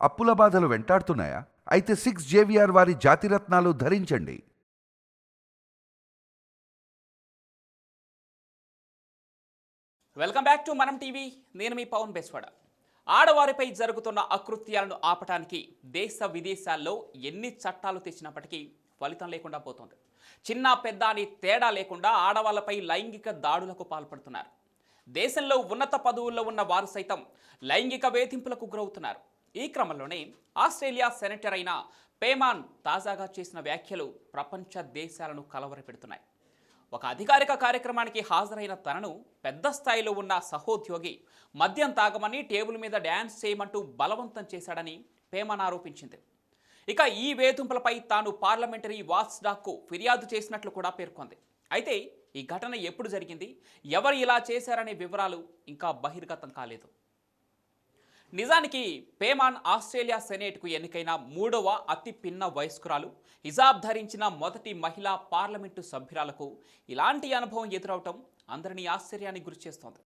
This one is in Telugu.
అప్పుల బాధలు వెంటాడుతున్నాయా? అయితే సిక్స్ జేవిఆర్ వారి జాతిరత్నాలు ధరించండి. Welcome back to Manam TV. నేను మీ పవన్ బెస్వాడ. ఆడవారిపై జరుగుతున్న అకృత్యాలను ఆపటానికి దేశ విదేశాల్లో ఎన్ని చట్టాలు తెచ్చినప్పటికీ ఫలితం లేకుండా పోతుంది. చిన్న పెద్ద అని తేడా లేకుండా ఆడవాళ్ళపై లైంగిక దాడులకు పాల్పడుతున్నారు. దేశంలో ఉన్నత పదవుల్లో ఉన్న వారు సైతం లైంగిక వేధింపులకు గురవుతున్నారు. ఈ క్రమంలోనే ఆస్ట్రేలియా సెనేటర్ అయిన పేమాన్ తాజాగా చేసిన వ్యాఖ్యలు ప్రపంచ దేశాలను కలవరపెడుతున్నాయి. ఒక అధికారిక కార్యక్రమానికి హాజరైన తనను పెద్ద స్థాయిలో ఉన్న సహోద్యోగి మద్యం తాగమని టేబుల్ మీద డ్యాన్స్ చేయమంటూ బలవంతం చేశాడని పేమన్ ఆరోపించింది. ఇక ఈ వేధింపులపై తాను పార్లమెంటరీ వాచ్ డాక్కు ఫిర్యాదు చేసినట్లు కూడా పేర్కొంది. అయితే ఈ ఘటన ఎప్పుడు జరిగింది? ఎవరు ఇలా చేశారనే వివరాలు ఇంకా బహిర్గతం కాలేదు. నిజానికి పేమాన్ ఆస్ట్రేలియా సెనేట్కు ఎన్నికైన మూడవ అతి పిన్న వయస్కురాలు హిజాబ్ ధరించిన మొదటి మహిళా పార్లమెంటు సభ్యురాలకు ఇలాంటి అనుభవం ఎదురవటం అందరినీ ఆశ్చర్యానికి గురిచేస్తోంది.